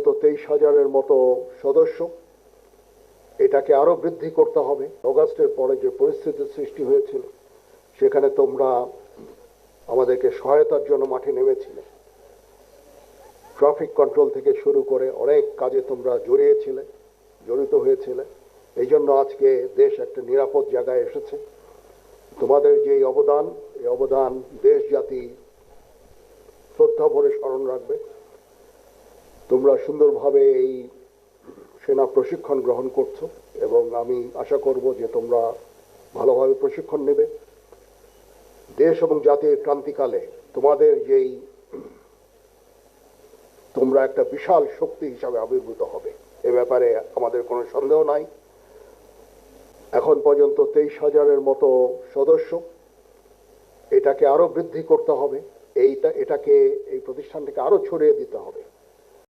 পর্যন্ত তেইশ হাজারের মতো সদস্য, এটাকে আরও বৃদ্ধি করতে হবে। অগাস্টের পরে যে পরিস্থিতির সৃষ্টি হয়েছিল, সেখানে তোমরা আমাদেরকে সহায়তার জন্য মাঠে নেমেছিলে। ট্রাফিক কন্ট্রোল থেকে শুরু করে অনেক কাজে তোমরা জড়িয়েছিলে, জড়িত হয়েছিলে। এই জন্য আজকে দেশ একটা নিরাপদ জায়গায় এসেছে। তোমাদের যে অবদান, এই অবদান দেশ জাতি শ্রদ্ধা ভরে স্মরণ রাখবে। তোমরা সুন্দরভাবে এই সেনা প্রশিক্ষণ গ্রহণ করছ এবং আমি আশা করব যে তোমরা ভালোভাবে প্রশিক্ষণ নেবে। দেশ এবং জাতির ক্রান্তিকালে তোমাদের যেই তোমরা একটা বিশাল শক্তি হিসাবে আবির্ভূত হবে, এ ব্যাপারে আমাদের কোনো সন্দেহ নাই। এখন পর্যন্ত তেইশ হাজারের মতো সদস্য এটাকে আরও বৃদ্ধি করতে হবে, এইটা, এটাকে এই প্রতিষ্ঠানটাকে আরও ছড়িয়ে দিতে হবে।